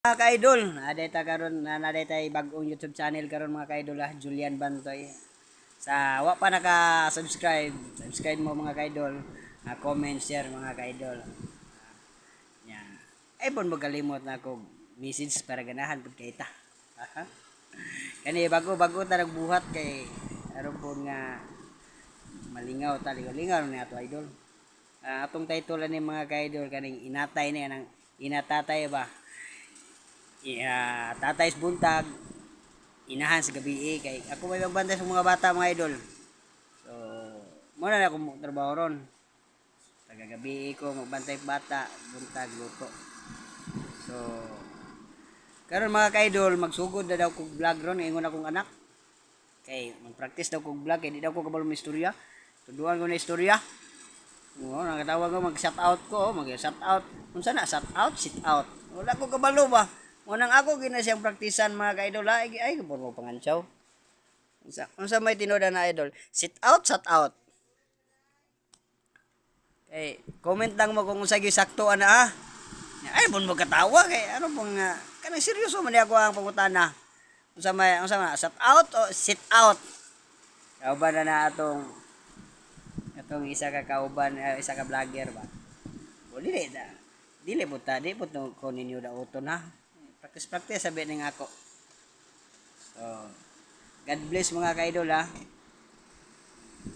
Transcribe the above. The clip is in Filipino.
Mga ka-idol, nadeta karon na nadeta bagong YouTube channel karon mga ka-idol ah, Julian Bantoy. Sa wa pa naka-subscribe, subscribe mo mga ka-idol, ah, comment, share mga ka-idol. Yan. Ay pon magalimot na ako message para ganahan pud kay ta. Kani bago bago ta nagbuhat kay aron po nga malingaw ta lingaw ni ato idol. Ah, atong title ni mga ka-idol kaning inatay na yan ang inatatay ba Yeah, tatay sa buntag, inahan sa gabi eh, kay ako may magbantay sa mga bata mga idol. So, muna na akong trabaho ron. Taga gabi ko, magbantay bata, buntag, luto. So, karon mga ka-idol, magsugod na daw kong vlog ron, ingon akong anak. Kay, mag-practice daw kong vlog, kay di daw ko kabalo istorya. Tuduan ko na istorya. Oo, nakatawag ko mag-shout out ko, mag-shout out. Kung sana, shout out, sit out. Wala ko kabalo ba? Unang ako gina siyang praktisan mga ka-idol. Ay, ay kapag mo pangansyaw. Unsa, unsa may tinoda na idol? Sit out, shut out. Eh, comment lang mo kung unsa gyud sakto ana ha. Ay, pun mo katawa kay ano pong uh, kanang seryoso man ako ang pangutana. Unsa may unsa ma shut out o sit out? Kauban na na atong atong isa ka kauban, eh, isa ka vlogger ba. O dili da. Dili buta, di po ko ninyo da uton ha. Practice practice sabi ning ako. So, God bless mga kaidol ha.